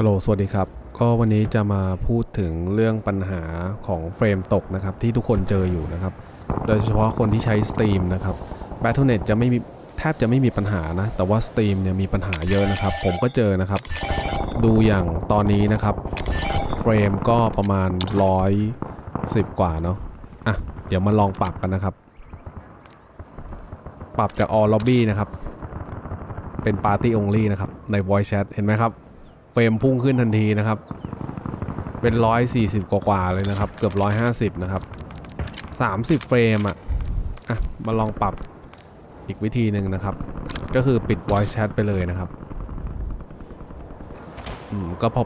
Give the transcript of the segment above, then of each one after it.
ฮัลโหล สวัสดีครับ ก็วันนี้จะมาพูดถึงเรื่องปัญหาของเฟรมตกนะครับ ที่ทุกคนเจออยู่นะครับ โดยเฉพาะคนที่ใช้ Steam นะครับ Battle.net จะไม่มีแทบจะไม่มีปัญหานะ แต่ว่า Steam เนี่ยมีปัญหาเยอะนะครับ ผมก็เจอนะครับ ดูอย่างตอนนี้นะครับ เฟรมก็ประมาณ 110 กว่าเนาะ อะ เดี๋ยวมาลองปรับกันนะครับ ปรับจาก All Lobby นะครับ เป็น Party Only นะครับ ใน Voice Chat เห็นไหมครับ เฟรมพุ่งขึ้นทันทีนะครับ เป็น 140 กว่าๆเลยนะครับ เกือบ 150 นะครับ 30 เฟรมอะอะ มาลองปรับอีกวิธีหนึ่งนะครับ ก็คือปิด voice chat ไปเลยนะครับอืมก็พอ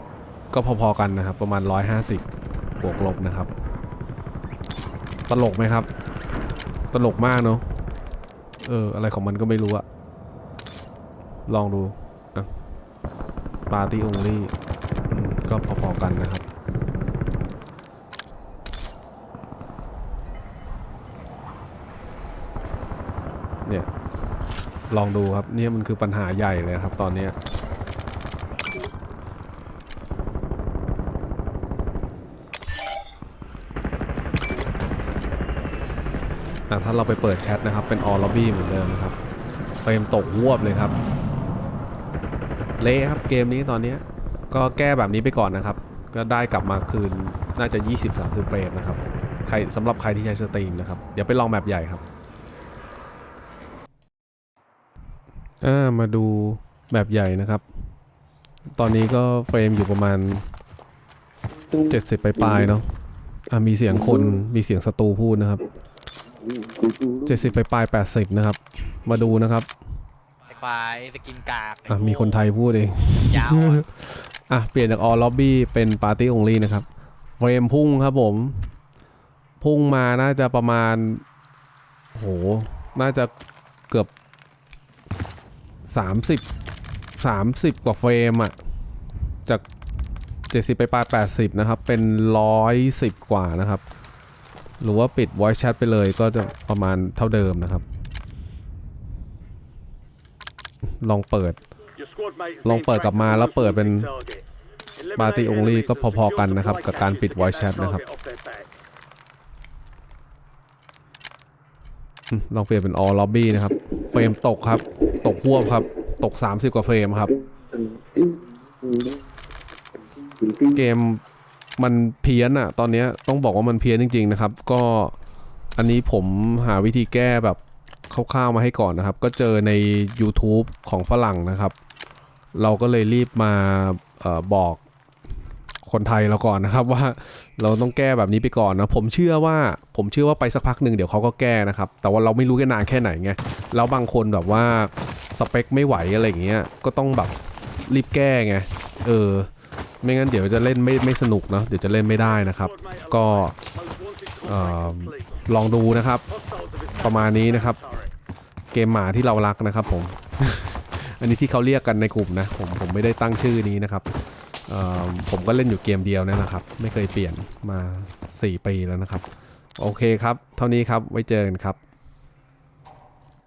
ก็พอๆกันนะครับ ประมาณ 150 บวกลบนะครับ ตลกไหมครับ ตลกมากเนอะเออ อะไรของมันก็ไม่รู้อะลองดู ปาร์ตี้องลี่ก็พอๆกันนะครับ เนี่ยลองดูครับเนี่ยมันคือปัญหาใหญ่เลยครับตอนนี้ถ้าเราไปเปิดแชทนะครับเป็น all lobby เหมือนเดิมนะครับเฟรมตกวบเลยครับ เละครับเกมนี้ตอนนี้ก็แก้แบบนี้ไปก่อนนะครับ ก็ได้กลับมาคืนน่าจะ 20-30 เฟรมนะครับใครสำหรับใครที่ใช้สตรีมนะครับ เดี๋ยวไปลองแบบใหญ่ครับอ่ามาดูแบบใหญ่นะครับ ตอนนี้ก็เฟรมอยู่ประมาณ 70 ปลายๆเนาะอ่ามีเสียงคนมีเสียงศัตรูพูดนะครับ 70 ปลายๆ80 นะครับ มาดูนะครับ ควายสกินกากอะมีคนไทยพูดเองยาวอะอะเปลี่ยนจาก all lobby เป็น party only นะครับเฟรมพุ่งครับผม พุ่งมาน่าจะประมาณโหน่าจะเกือบ30 30กว่าเฟรมอะจาก70ไปปลาย80นะครับ เป็น110กว่านะครับ หรือว่าปิด voice chat ไปเลยก็จะประมาณเท่าเดิมนะครับ ลองเปิด ลองเปิดกลับมาแล้วเปิดเป็น Party Party Only Only ก็ก็พพออๆๆกักันนนะนะคครัรับบกักับบกาการรปิปิดด voice voice chat chat นะนะคครัรับบอืมลองเปลี่ยนเป็น all lobby นะครับ เฟรมตกครับ ตกหวบครับ ตก 30 กว่าเฟรมครับ เกมมันเพี้ยนอะตอนเนี้ยต้องบอกว่ามันเพี้ยนจริง ๆ นะครับ ก็อันนี้ผมหาวิธีแก้แบบ คร่าวๆมาให้ก่อนนะครับ ก็เจอใน YouTube ของฝรั่งนะครับ เราก็เลยรีบมาออบอกคนไทยเราก่อนนะครับว่าเราต้องแก้แบบนี้ไปก่อนนะผมเชื่อว่าผมเชื่อว่าไปสักพักหนึ่งเดี๋ยวเขาก็แก้นะครับ แต่ว่าเราไม่รู้แค่นานแค่ไหนไงแล้วบางคนแบบว่าสเปคไม่ไหวอะไรอย่างเงี้ยก็ต้องแบบรีบแก้ไงเออไม่งั้นเดี๋ยวจะเล่นไม่ไม่สนุกนะเดี๋ยวจะเล่นไม่ได้นะครับ ก็ก็ลองดูนะครับ ประมาณนี้นะครับ เกมหมาที่เรารักนะครับผม อันนี้ที่เขาเรียกกันในกลุ่มนะ ผมผมไม่ได้ตั้งชื่อนี้นะครับ ผมก็เล่นอยู่เกมเดียวนี่ยนะครับ ไม่เคยเปลี่ยนมา 4 ปีแล้วนะครับ โอเคครับ เท่านี้ครับ ไว้เจอกันครับ